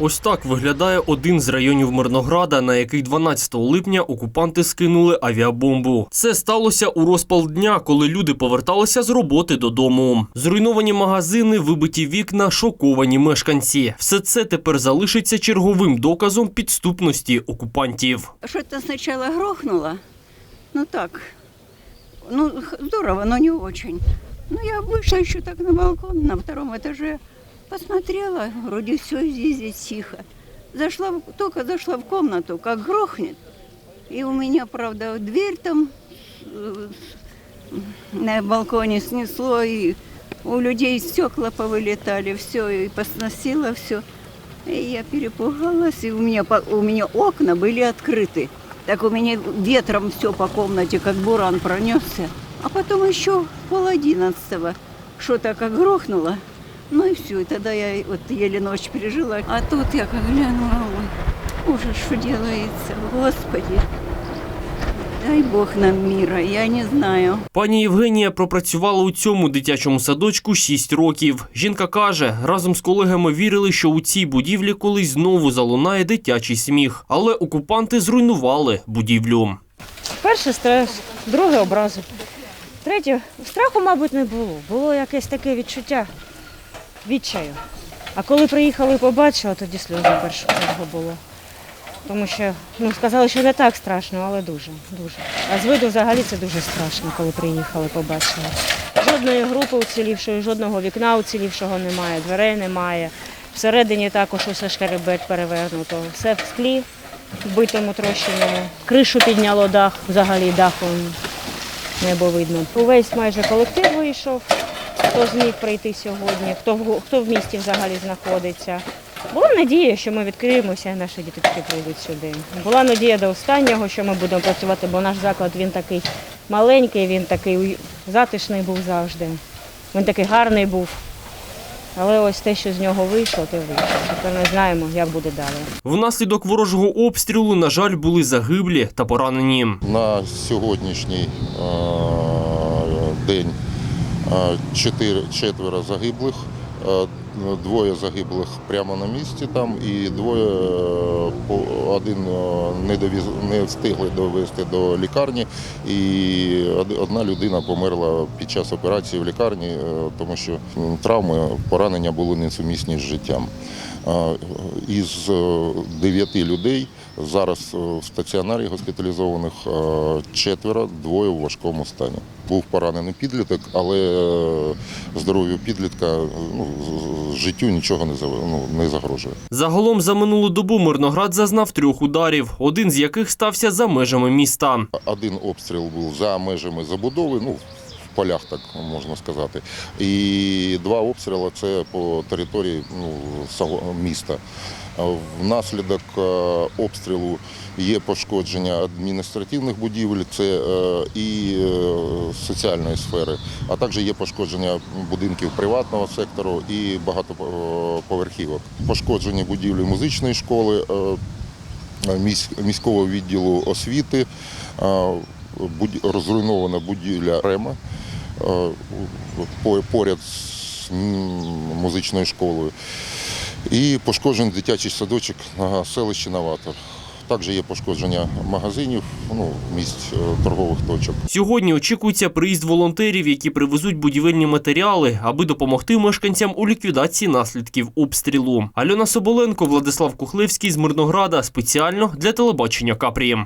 Ось так виглядає один з районів Мирнограда, на який 12 липня окупанти скинули авіабомбу. Це сталося у розпал дня, коли люди поверталися з роботи додому. Зруйновані магазини, вибиті вікна, шоковані мешканці. Все це тепер залишиться черговим доказом підступності окупантів. Что-то сначала грохнуло. Ну так. Ну, здорово, но не очень. Ну, я вышла еще так на балкон на втором этаже. Посмотрела, вроде все здесь, здесь тихо. Зашла, только зашла в комнату, как грохнет. И у меня, правда, дверь там э, на балконе снесло, и у людей стекла повылетали, все, и посносило все. И я перепугалась, и у меня, у меня окна были открыты. Так у меня ветром все по комнате, как буран пронесся. А потом еще пол одиннадцатого что-то как грохнуло. Ну и все, и тогда я вот еле ночь пережила. А тут я как глянула, ой, ужас, что делается, Господи. Дай Бог нам мира, я не знаю. Пані Євгенія пропрацювала у цьому дитячому садочку 6 років. Жінка каже, разом з колегами вірили, що у цій будівлі колись знову залунає дитячий сміх, але окупанти зруйнували будівлю. Перше стрес, друге образи. Третє, страху, мабуть, не було. Було якесь таке відчуття відчаю. А коли приїхали і побачили, тоді сльози першу чергу було. Тому що ну, сказали, що не так страшно, але дуже, дуже. А з виду взагалі це дуже страшно, коли приїхали, побачили. Жодної групи уцілівшої, жодного вікна уцілівшого немає, дверей немає. Всередині також усе шкереберть перевернуто. Все в склі, вбитому трощеному. Кришу підняло дах, взагалі дахом небо видно. Увесь майже колектив вийшов, хто зміг прийти сьогодні, хто в, хто в місті взагалі знаходиться. Була надія, що ми відкриємося і наші діточки прийдуть сюди. Була надія до останнього, що ми будемо працювати, бо наш заклад він такий маленький, він такий затишний був завжди. Він такий гарний був. Але ось те, що з нього вийшло, те вийшло. Тепер не знаємо, як буде далі. Внаслідок ворожого обстрілу, на жаль, були загиблі та поранені. На сьогоднішній е, день четверо загиблих, е, двоє загиблих прямо на місці там і двоє е, один е, не, довіз, не встигли довести до лікарні, і одна людина померла під час операції в лікарні, е, тому що травми, поранення були несумісні з життям. Із е, дев'яти людей зараз е, в стаціонарі госпіталізованих е, четверо, двоє у важкому стані. Був поранений підліток, але здоров'ю підлітка ну, життю нічого не ну, не загрожує. Загалом за минулу добу Мирноград зазнав трьох ударів, один з яких стався за межами міста. Один обстріл був за межами забудови, ну в полях, так можна сказати. І два обстріли це по території ну, міста. Внаслідок е, обстрілу є пошкодження адміністративних будівель, це е, і е, соціальної сфери, а також є пошкодження будинків приватного сектору і багатоповерхівок. Пошкоджені будівлі музичної школи. міського відділу освіти, розруйнована будівля Рема поряд з музичною школою. І пошкоджений дитячий садочок на селищі Новатор. Також є пошкодження магазинів, ну, місць е, торгових точок. Сьогодні очікується приїзд волонтерів, які привезуть будівельні матеріали, аби допомогти мешканцям у ліквідації наслідків обстрілу. Альона Соболенко, Владислав Кухлевський з Мирнограда спеціально для телебачення Капрі.